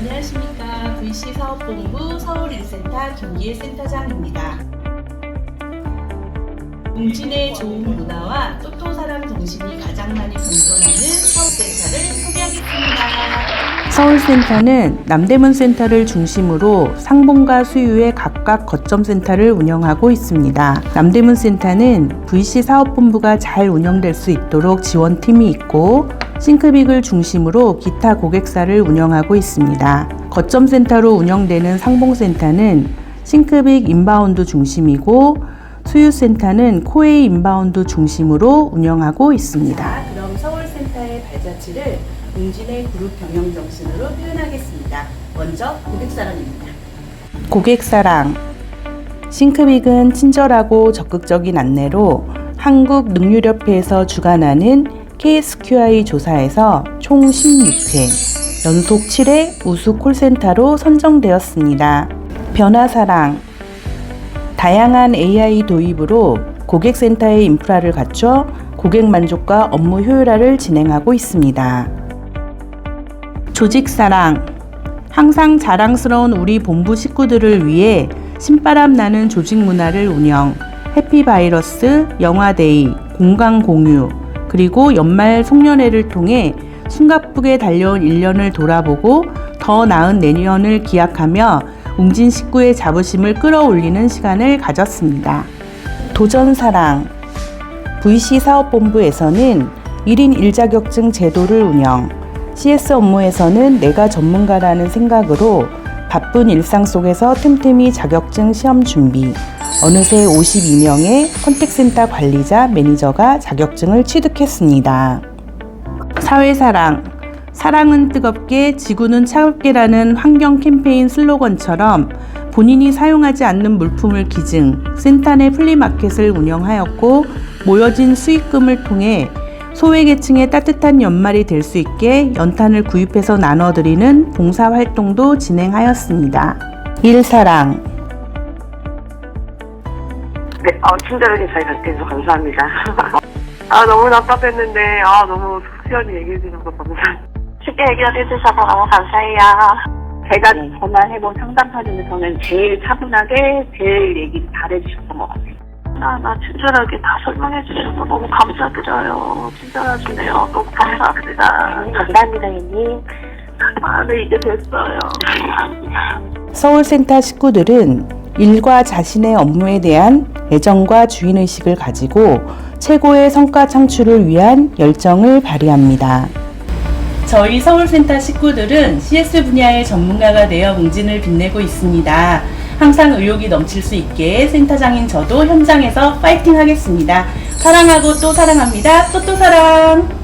안녕하십니까. VC 사업본부 서울 1센터 김기혜 센터장입니다. 웅진의 좋은 문화와 또또사랑 정신이 가장 많이 공존하는 서울센터를 소개하겠습니다. 서울센터는 남대문 센터를 중심으로 상봉과 수유의 각각 거점 센터를 운영하고 있습니다. 남대문 센터는 VC 사업본부가 잘 운영될 수 있도록 지원팀이 있고 싱크빅을 중심으로 기타 고객사를 운영하고 있습니다. 거점 센터로 운영되는 상봉센터는 싱크빅 인바운드 중심이고 수유센터는 코웨이 인바운드 중심으로 운영하고 있습니다. 자, 그럼 서울센터의 발자취를 웅진의 그룹 경영 정신으로 표현하겠습니다. 먼저 고객사랑입니다. 고객사랑 싱크빅은 친절하고 적극적인 안내로 한국능률협회에서 주관하는 KSQI 조사에서 총 16회 연속 7회 우수 콜센터로 선정되었습니다. 변화사랑 다양한 AI 도입으로 고객센터의 인프라를 갖춰 고객 만족과 업무 효율화를 진행하고 있습니다. 조직사랑 항상 자랑스러운 우리 본부 식구들을 위해 신바람 나는 조직 문화를 운영, 해피바이러스, 영화데이, 공강 공유, 그리고 연말 송년회를 통해 숨가쁘게 달려온 1년을 돌아보고 더 나은 내년을 기약하며 웅진 식구의 자부심을 끌어올리는 시간을 가졌습니다. 도전사랑. VC 사업본부에서는 1인 1자격증 제도를 운영, CS 업무에서는 내가 전문가라는 생각으로 바쁜 일상 속에서 틈틈이 자격증 시험 준비, 어느새 52명의 컨택센터 관리자, 매니저가 자격증을 취득했습니다. 사회사랑, 사랑은 뜨겁게, 지구는 차갑게라는 환경 캠페인 슬로건처럼 본인이 사용하지 않는 물품을 기증, 센터 내 플리마켓을 운영하였고, 모여진 수익금을 통해 소외계층의 따뜻한 연말이 될 수 있게 연탄을 구입해서 나눠드리는 봉사활동도 진행하였습니다. 일사랑, 네, 어, 친절하게 잘 가르쳐주셔서 감사합니다. 아, 너무 답답했는데, 아, 너무 속 시원히 얘기해주셔서 감사합니다. 쉽게 해결해주셔서 너무 감사해요. 제가 전화해본 상담사 중에서는 제일 차분하게 제일 얘기 잘해주셨던 것 같아요. 나, 나 친절하게 다 설명해주셔서 너무 감사드려요. 친절하시네요. 너무 감사합니다. 감사합니다, 형님. 아, 네, 이제 됐어요. 서울센터 식구들은 일과 자신의 업무에 대한 애정과 주인의식을 가지고 최고의 성과 창출을 위한 열정을 발휘합니다. 저희 서울센터 식구들은 CS 분야의 전문가가 되어 웅진을 빛내고 있습니다. 항상 의욕이 넘칠 수 있게 센터장인 저도 현장에서 파이팅 하겠습니다. 사랑하고 또 사랑합니다. 또 또 사랑!